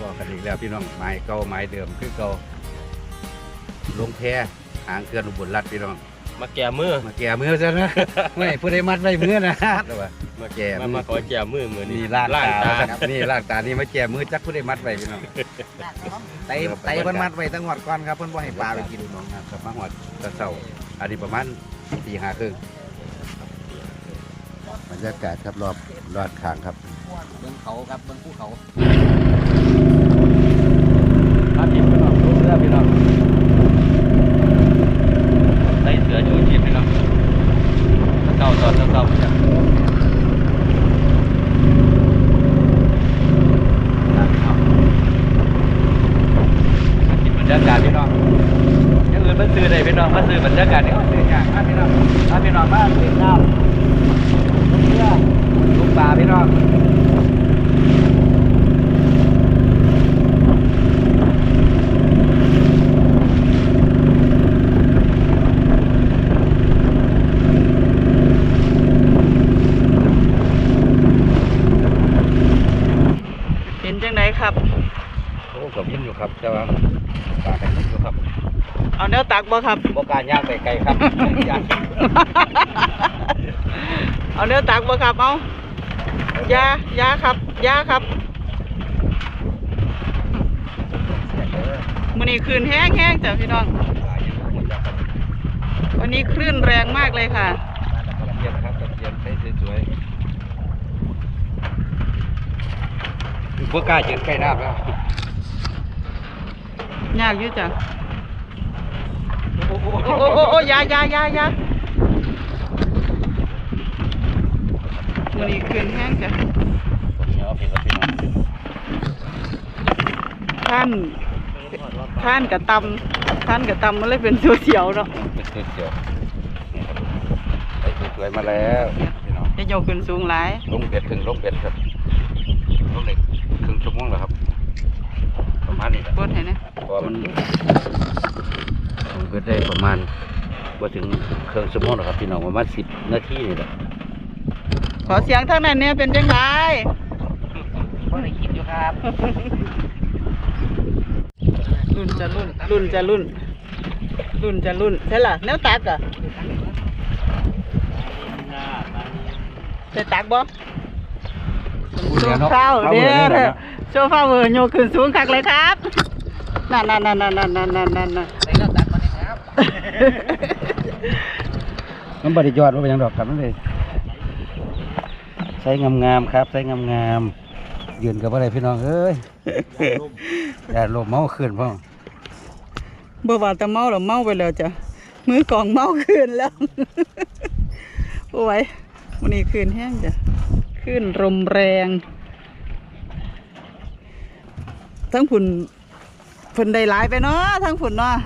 ครับก็กันอีกแล้วพี่น้องไม้เก่าไม้เดิมคือเก่าลงแพหางเกลือนอุบลรัฐพี่น้อง มาแก่มือมาแก่มือซะนะ ไม่ผู้ใดมัดไว้มือนะแต่ว่ามาแก่มามือมาขอแก่มือมือนี่นี่ล่างล่างตาตาครับนี่ล่างตานี่มาแก่มือจักผู้ใดมัดไว้พี่น้องไตไตเพิ่นมัดไว้ตั้งหอดก่อนครับเพิ่นบ่ให้ปลาไปกินน้องนะครับมาหอดตะเสาอันนี้ประมาณตีห้าครึ่งบรรยากาศครับรอบรอดขางครับเบิ่งเขาครับเบิ่งภูเขา ครับพี่น้องรู้เรื่องพี่น้องใส่เสือชูชีพพี่น้องเก่าตอนเก่าๆจ้ะมากินบรรยากาศพี่น้องอยังอื่นมาซื้อได้พี่น้องมาซื้อบรรยากาศนี่ก็ซื้ออย่างมาพี่น้องมาพี่น้องมาซื้อน้ำเพื่อลูกปลาพี่น้อง เป็นจังไดครับ โอ้กับยินอยู่ครับแต่ว่าปลากันยินอยู่ครับ เอาแนว ตักบ่ครับบการย่างไปไกลครับ ย่างเอาแนวตักบ่ครับเอายายาครับยาครับมื้อนี้คลื่นแห้งๆจ้ะพี่น้องปลายังหมดแล้วครับวันนี้คลื่นแรงมากเลยค่ะตะเกียนครับตะเกียนใช้สวยๆพวกกล้าเจนใกล้น้ำแล้วยากอยู่จ้ะ โอ้โอ้โอ้ยายายายามื้อนี้คลื่นแห้งจ้ะท่านท่านกับตำท่านกับตำมันเลยเป็นเสียวๆเนาะเป็นเขียวๆนี่ครับใส่สวยๆมาแล้วจะโยกขึ้นสูงหลายลงเบ็ดถึงลงเบ็ดครับลงเด็กครึ่งชั่วโมงแล้วครับประมาณนี้แหละกดให้นะเพราะมัน ผมก็ได้ประมาณว่าถึงเครื่องสมองหรอกครับพี่น้องประมาณสิบนาทีนี่แหละขอเสียงทางนั้นเนี่ยเป็นจังไรบ่ได้คิดอยู่ครับรุ่นจะรุ่นรุ่นจะรุ่นรุ่นจะรุ่นใช่ล่ะแนวตักอะใส่ตักบ่โชว์ข้าวเด้อโชว์ข้าวเวอร์โยกขึ้นสูงคักเลยครับนั่นนั่นนั่นนั่นนั่นนั่นนั่น มันบริยอดว่าเป็นยังดอกครับนั่นเลยใช้งามๆครับใช้งามๆยืนกับอะไรพี่น้องเอ้ยอย่าลมเมาขึ้นพ่อบ่ว่าแต่เมาหรอเมาไปแล้วจ้ะมือกองเมาขึ้นแล้วโอ้ยวันนี้คืนแห้งจ้ะขึ้นลมแรงทั้งผุนผุนได้หลายไปเนาะทั้งผุนเนาะ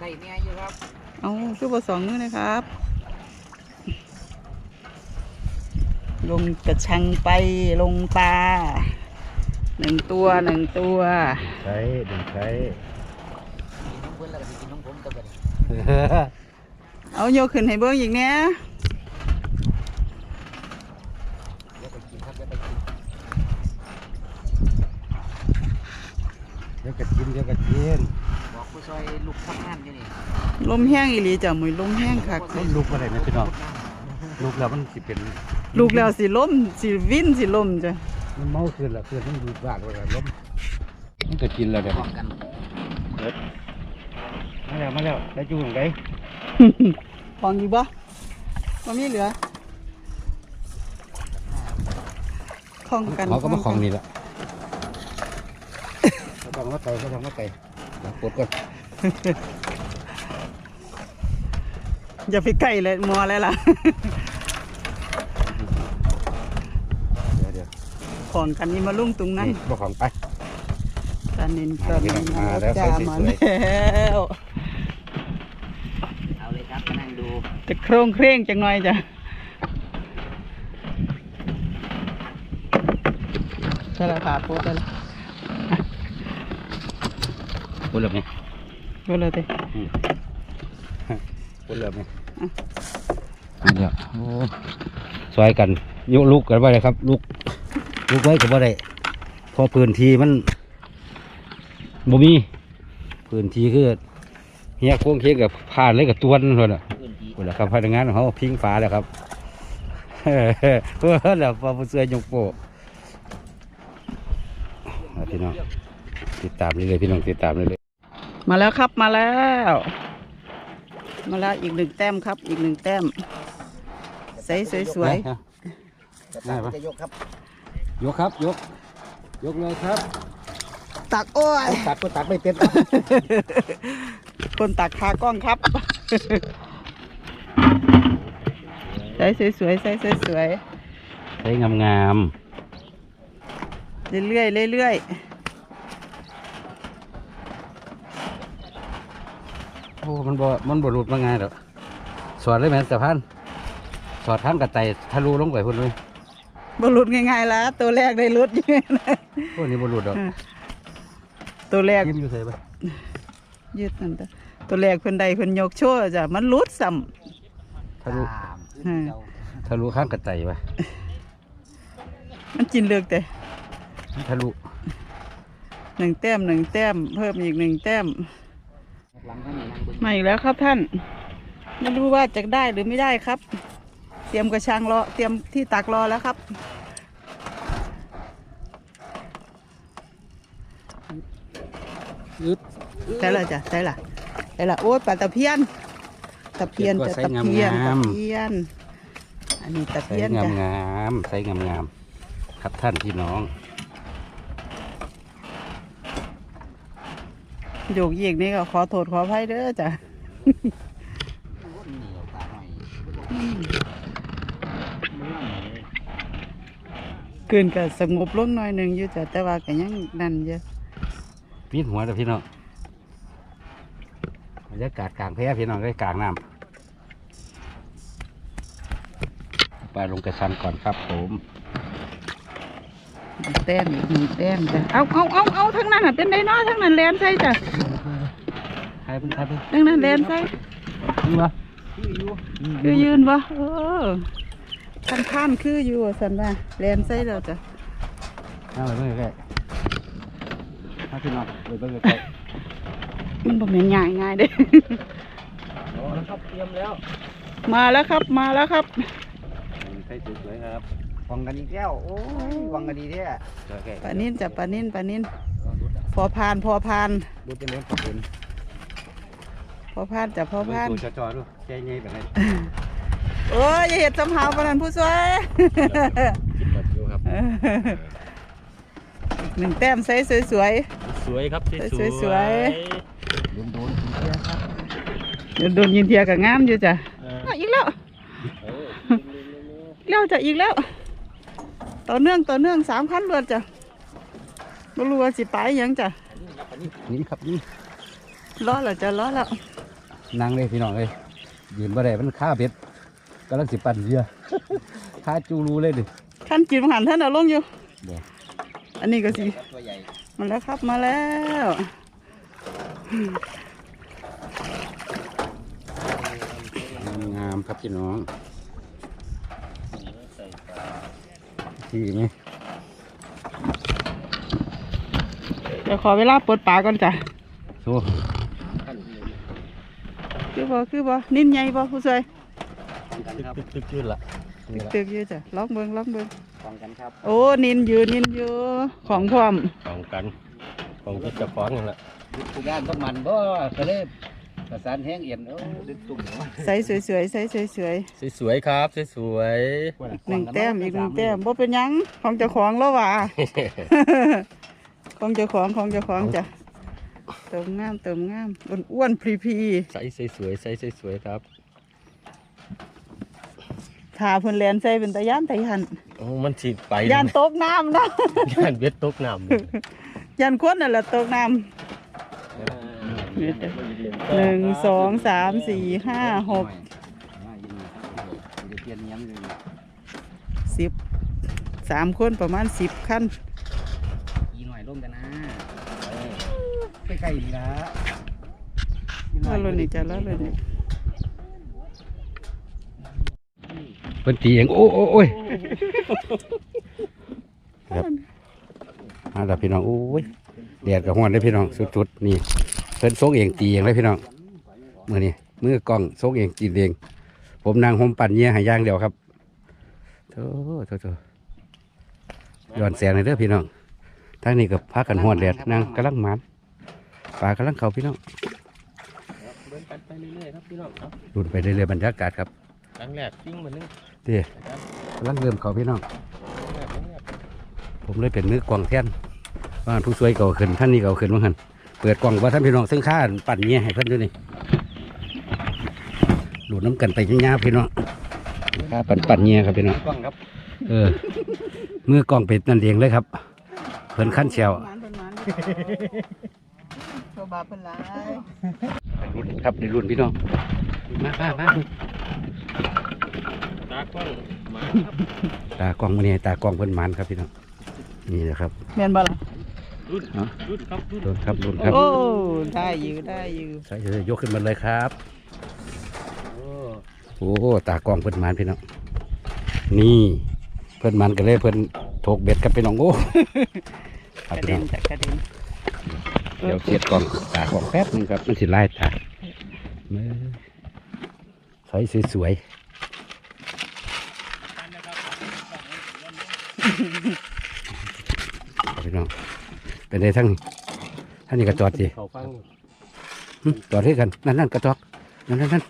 ได้เนี่ยอยู่ครับเอาคือบ่สองมือนะครับ ลงกระชังไปลงปลาหนึ่งตัวหนึ่งตัวใช้ดึงใช้กินน้องเพิ่นแล้วก็สิกินน้องผมตัวบัดนี้เอาโยกขึ้นให้เบิ้งอีกเนี้ยเดี๋ยวไปกินครับเดี๋ยวไปกินเดี๋ยวกระชินเดี๋ยวกระชินบอก ผู้ช่วยลูกทำงานอยู่นี่ลมแห้งอีหลีจ้ะมือลมแห้งคักมันลุกอะไรนะพี่น้องลุกแล้วมันสิเป็นลูกแล้วสิล้มสิวินสิล้มจ้ะมันเมาขึ้นแล้วขึ้นมันดูดบาดเลยล้มมันก็กินแล้วเดี๋ยวพร้อมกันมาแล้วมาแล้วได้จูงไดของอยู่บ่บ่มีเหลือของกันเขาก็มาของนี่แหละเขาทำมาไก่เขาทำมาไก่เดี๋ยว ปวดก่อน อย่าไปใกล้เลยมัวเลยล่ะ เดี๋ยวเดี๋ยวของกันนี่มาลุ่งตุงนั่นนี่บอกของไป ตานินตานินมาแล้วจ้าสวยๆมาแล้วเอาเลยครับมานั่งดู จะโครงเคร่งจังหน่อยจ้ะใช่แล้วค่ะโพสต์แล้ว ปวดเหลือบไหมโพสต์เลยเต้ปวดเหลือบไหมมาแล้วโอ้ซอยกันยุลุกกันไปเลยครับลุกลูกไว้ก็บ่ได้เพอพื้นที่มันบ่มีพื้นที่คือเฮียโค้งเคียงกับผ่านเลยกับตวนเลยน่ะคนละครับพนักงานของเขาพิงฝาแล้วครับเฮ้อเฮ้อแล้วพอผู้เสือยกโปะเอาพี่น้องติดตามเลยๆพี่น้องติดตามเลยเลย มาแล้วครับมาแล้ว มาแล้วอีกหนึ่งแต้มครับ อีกหนึ่งแต้มใสสวยได้ปะจะยกครับ ยกครับยก ยกเลยครับๆตักโอ้ยตักก็ตักไม่เป็นคนตักคากล้องครับใสสวยๆใสสวยใช้งามงามๆเรื่อยๆเรื่อยๆ อ้มันบ่มันบ่หลุดมาง่ายหรอกสอดเลยแม่นสะพานสอดทางกระไตทะลุลงไปพุ่นเลยๆบหลุดง่ายๆแล้วตัวแรกได้หลุดอยู่นะพวกนี้บ่หลุดดอกตัวแรกยิ้มอยู่ใส่ปะยืดนั่นตัวตัวแรกเพิ่นใดเพิ่นยกโชว์จ้ะมันหลุดซ้ทะลุำอืมทะลุข้างกระไตปะมันจินเลือกแต่ทะลุหนึ่งแต้มหนึ่งแต้ม เพิ่มอีกหนึ่งแต้มหลังข้างนี้นั่งเบิ่ง มาอีกแล้วครับท่าน ไม่รู้ว่าจะได้หรือไม่ได้ครับ เตรียมกระชังรอ เตรียมที่ตักรอแล้วครับอึดใช่ละจ้ะใช่ละใช่ละโอ้ยปลาตะเพียน ตะเพียนจะตะเพียน ตะเพียน อันนี้ตะใส่เพียนงาจ้ะมงามๆใส่งามงามๆครับท่านพี่น้อง โยกเยกนี่ก็ขอโทษขออภัยเด้อจ้ะเกินก็สงบลงหน่อยหนึ่งอยู่จ้ะแต่ว่าก็ยังนั่นเยอะปีนหัวเด้อพี่น้องบรรยากาศกลางแพพี่น้องได้กลางน้ำไปลงกระชังก่อนครับผม แต้มอีกหนึ่งแต้มจ้ะเอาเอาเอาเอาทั้งนั้นอะเป็นไดโนอทั้งนั้นแลนใส่จ้ะใครเป็นใครเป็นทั้งนั้นแลนใส่นี่วะคือยืนบ่เออท่านท่านคืออยู่ว่าสันว่าแลนใส่แล้วจ้ะเอาไปเบิ่งใกล้ๆมาพี่น้องไปเบิ่งใกล้มันบ่แม่นง่ายง่ายเด้โอ้แล้วครับเตรียมแล้วมาแล้วครับ มาแล้วครับๆใส่สวยๆครับ วังกันอีกแล้ว โอ้ยวังกันดีแท้ใกล้ๆปลานิ่นจ้ะปลานิ่นปลานิ่นพอพานพอพาน ดูเป็นเรื่องของคุณพอพานจ้ะพอพานดูจอๆดูใจเย็นแบบนี้โอ้ยอย่าเห็ดสำหาวปานนั้นผู้ช่วยคิดแบบอยู่ครับอีกหนึ่งแต้มใส่สวยสวยครับสวยๆสวยโดนๆเดี๋ยวโดนยินเทียกับงามอยู่จ้ะอะอีกแล้วอีกแล้วจ้ะอีกแล้ว ต่อเนื่องต่อเนื่องสามขั้นรวดจ้ะไม่รู้ว่าสิไปหยังจ้ะนี่ครับนี่ล้อแล้วจ้ะล้อแล้วนั่งเลยพี่น้องเลยยืนบ่ได้มันค่าเบ็ดกำลังสิปั่นเรือค่าจูรูเลยดิขั้นกินมังหันท่านเอาลงอยู่เดี๋ยวอันนี้ก็สิตัวใหญ่มาแล้วครับมาแล้วงามๆครับพี่น้อง ที่ไหมเดี๋ยวขอเวลาปลดปลาก่อนจ้ะโซ่คือบ่คือบ่นิ่นใหญ่บ่ผู้ช่วยตึกตึกยืดละตึกๆอยู่จ้ะลองเบิ่งลองเบิ่งฟังกันครับ โอ้นินอยู่นินอยู่ของพร้อมของกันของที่จะฟ้องนั่นแหละทุกอย่างต้องมันบ่ก็เลย ประสานแห้งเอียนโอ้ดึกตุ่มเนาะใส่สวยๆใส่สวยสวยๆครับสวยๆอีกหนึ่งแต้มอีกหนึ่งแต้มบ่เป็นหยังของเจ้าของแล้วว่ะของเจ้าของของเจ้าของจ้ะเติมงามเติมงามอ้วนๆพรีๆใส่สวยๆใส่สวยๆครับๆถ้าเพิ่นแลนใส่เป็นตะย่านตะยันโอ้มันสิไปย่านตกน้ำนะย่านเบ็ดตกน้ำย่านคนนั่นแหละตกน้ำ หนึ่งสองสามสี่ห้าหกสิบสามคนประมาณสิบขั้นอีหน่อยร่มกันนะไปไกลดีนะแล้วเลยนี่จะแล้วเลยนี่เป็นตีเองโอ้โอ้ยครับมาแล้วพี่น้องโอ้ยแดดกับห้อนเลยพี่น้องสุดๆนี่ เพิ่นโซกเองตีเองเลยพี่น้องมือนี่มือกล้องโซกเองตีเอง ผมนางห่มปั่นเงี้ยใหายย่างเดียวครับโธ่โธ่โธ่ย้อนแสงเลยเด้อพี่น้องทางนี้กับพักกันห้อนแดดนางกำลังหมันปลากำลังเขาพี่น้องเดินกันไปเรื่อยๆครับพี่น้องครับดูดไปเรื่อยๆบรรยากาศครับครั้งแรกปิ้งมานึงเดี๋ยกำลังเริ่มเขาพี่น้องครั้งแรกครั้งแรกผมเลยเป็นมือกวางแท่นว่าผู้ช่วยเก่าขึ้นท่านนี้เก่าขึ้นว่าหัน เปิดกล่องว่าท่านพี่น้องซึ่งข้าปั่นเงี้ยให้เพิ่นด้วยนี่ดูดน้ำกันไปยาวๆพี่น้องข้าปั่นปั่นเงี้ยครับพี่น้องกล้องครับ เออมือกล่องเป็ดนั่นเองเลยครับ เพิ่นขั้นเชียวหมานเป็นหมานโชว์บาปเป็นหลายรุ่นครับในรุ่นพี่น้อง มามามาตากล้องมาครับตากล่องมาเนี่ยตากล่องเพิ่นหมันครับพี่น้อง นี่แหละครับแม่นบ่ล่ะ รุ่นรุ่นครับรุ่นรุ่นครับรุ่นครับโอ้ได้อยู่ได้อยู่ใส่เลยยกขึ้นมาเลยครับโอ้โอ้ตากล้องเพิ่นหมันพี่น้องนี่เพิ่นหมันก็เลยเพิ่นโถกเบ็ดกับพี่น้องโอ้คกรับระพี่เด็น้นองแต่กระเด็นเดี๋ยวเสียดกล่องตากล่องแป๊บหนึงครับมันสิไล่ตาเมื่อใส่สวยๆครับพี่น้อง เป็นไงทั้งท่านนี่กระจอดสิเขาฟังหึจอดให้กัน นั่นนั่นกระจอกนั่นนั่นนั่น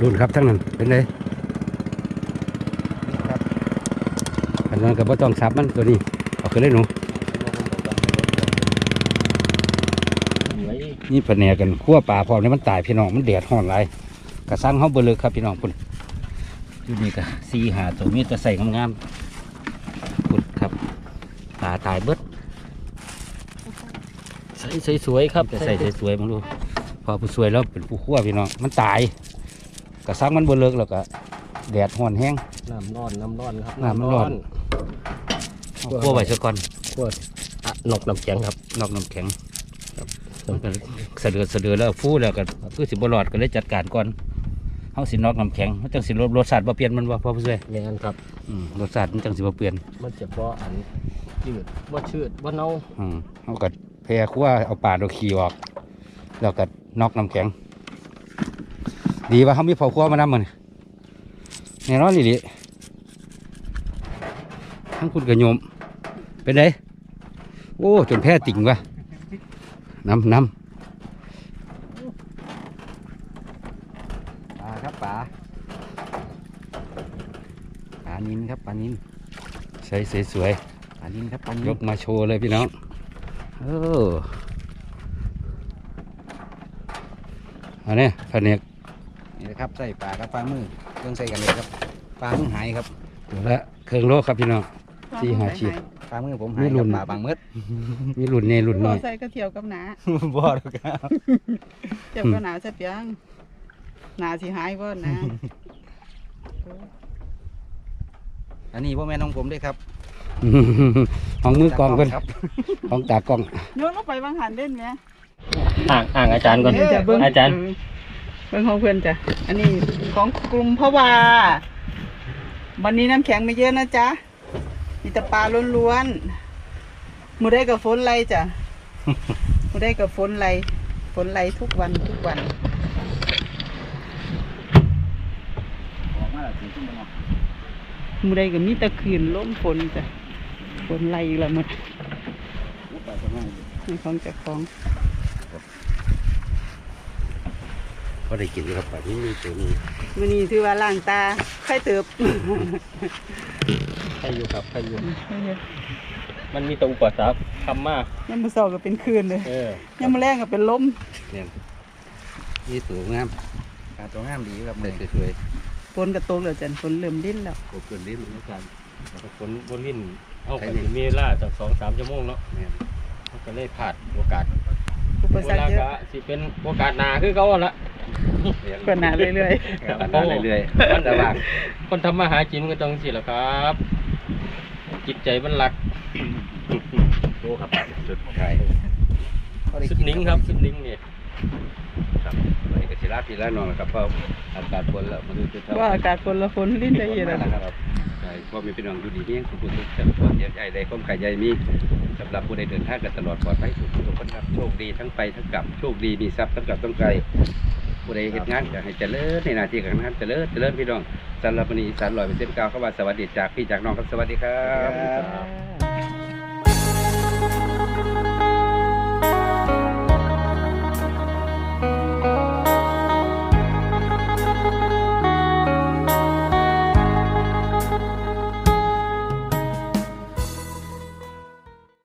รุ่นครับทั้งนั้นเป็นไงอันนั้นก็บ่ต้องสับมันตัวนี้เอาขึ้นเลยหนูไว้นี่แผนกกันขั้วป่าพร้อมนี่มันตายพี่น้องมันแดดห้อนไรกระซังเขาเบลเลยครับพี่น้องคุณ อยู่นี่ก็สีหาตัวมีแต่ใส่งามๆคุณครับตาตายเบิดใส่สวยๆครับแต่ใส่สวยๆมึงดูพอผู้สวยแล้วเป็นผู้ขั้วพี่น้องมันตายกระซังมันเบลเลยแล้วก็แดดห้อนแห้งน้ำร้อนน้ำร้อนครับน้ำมันร้อนเอาขั้วไว้ซะก่อนขั้วอะนกน้ำแข็งครับนอกน้ำแข็งมันก็เสะเดือดเสะเดือดแล้วฟูแล้วก็คือสิบรอดก็เลยจัดการก่อน เฮาสินอกน้ำแข็งมันจังสิรสรสชาติบ่เปลี่ยนมันว่าพ่อผู้ช่วยแม่นครับ อืมรสชาติมันจังสิบ่เปลี่ยนมันจะเพราะอันยืดว่าชืดว่าเน่าอืมเฮาก็แพ่คั่วเอาปลาเอาขี้ออก แล้วก็นอกน้ำแข็ง ดีว่าเฮามีเผาคั่วมานำมันแน่นอนอีหลีทั้งคุณกับโยมเป็นไดโอ้ จนแพ้ติ่งว่ะน้ำน้ำปลาครับปลาปลา นินครับปลานินใส่สวยๆอันนี้ครับอันยนี้กมาโชว์เลยพี่น้องเอออันนี้แผนกนี่นะครับใส่ปลากับปลามือเครื่องใส่กันเลยครับปลามือหายครับตัวละเครื่องโลครับพี่น้องสี่ห้าขีด ปลามือผมไม่หายรุกับน ปลาบางเม็ดมีรุ่นใหญ่รุ่นรน้ออย ใส่ก็เที่ยวกับหนาบ่หรอกครับเที่ยวกับหนาจะเปียงหนาสิหายบ่นะ อันนี้พ่อแม่น้องผมด้วยครับของมือกองเพิ่นครับ ของตากล้องโยนลงไปบางหันเล่นไหมอ่างอ่างอาจารย์ก่อนเดี๋ยวจะเบิ้งอาจารย์เบิ้งของเพื่อนจ้ะ อันนี้ของกลุ่มพ่อวาวันนี้น้ำแข็งไม่เยอะนะจ๊ะ มีแต่ปลาล้วนๆมือได้กับฝนไรจ้ะมือได้กับฝนไรฝนไรทุกวันทุกวันมื อได้ก็มีแตะคืนล้มฝนจ้ะฝนไรอีกและหมดนี่ของเจากของก็ได้กินครับปลานี้มีตัวนี้มื่อนี้ถือว่าล่างตาไข่เติบใครอยู่ครับใครอยู่มันมีแตัวอุปสรรคทำมากยังมือสองก็เป็นคืนเลยเออยังมือแรงก็เป็นลมเนี่ยนี่ตัวงามปลาตัวงามดีครับใส่เนี่ยสวย ฝนกระตกแล้วจันฝนเริ่มดิ้นแล้วๆกบเกินลิ้นอาจารย์ฝนบนลิ้นเอาใครไปนี่มีเวล่าจากสองสามชั่วโมงเนาะแม่นมันก็เลยพลาดโอกาสอุปเวสรรคลาเยก็อะสิเป็นโอกาสหนาคือเขาหั่นละกว่าหนาเรื่อยครับอันนั้นเรื่อยๆมันจะว่างคนทำมาหากินมันก็ต้องสิแหละครับ จิตใจมันหลักโตครับสุดท้ายเขาได้สุดกินิ้งครับสุดนิ้งนี่ค ครับวันนี้ก็สิลาพี่ลาน้องนะครับเพราะอากาศฝนแล้วมันจะทำว่าอากาศฝนละฝนลิ้นได้เย็นแล้แล้ววนะครับใช่พ่อมีพี่น้องอยู่ดีเพียงทุกคนทุกท่านความเสียใจใดความขายใหญ่มีสำหรับผู้ใดเดินทางกันตลอดปลอดภัยทุกทุกคนครับโชคดีทั้งไปทั้งกลับโชคดีมีทรัพย์ทั้งกลับทั้งไกลผู้ใดเหตุงานก็ให้เจริญในหน้าที่การงานเจริญเจริญพี่น้องสำหรับวันนี้อีสานลอยเป็นเส้นกาวเข้ามาสวัสดีจากพี่จากน้องครับสวัสดีครับค่ะ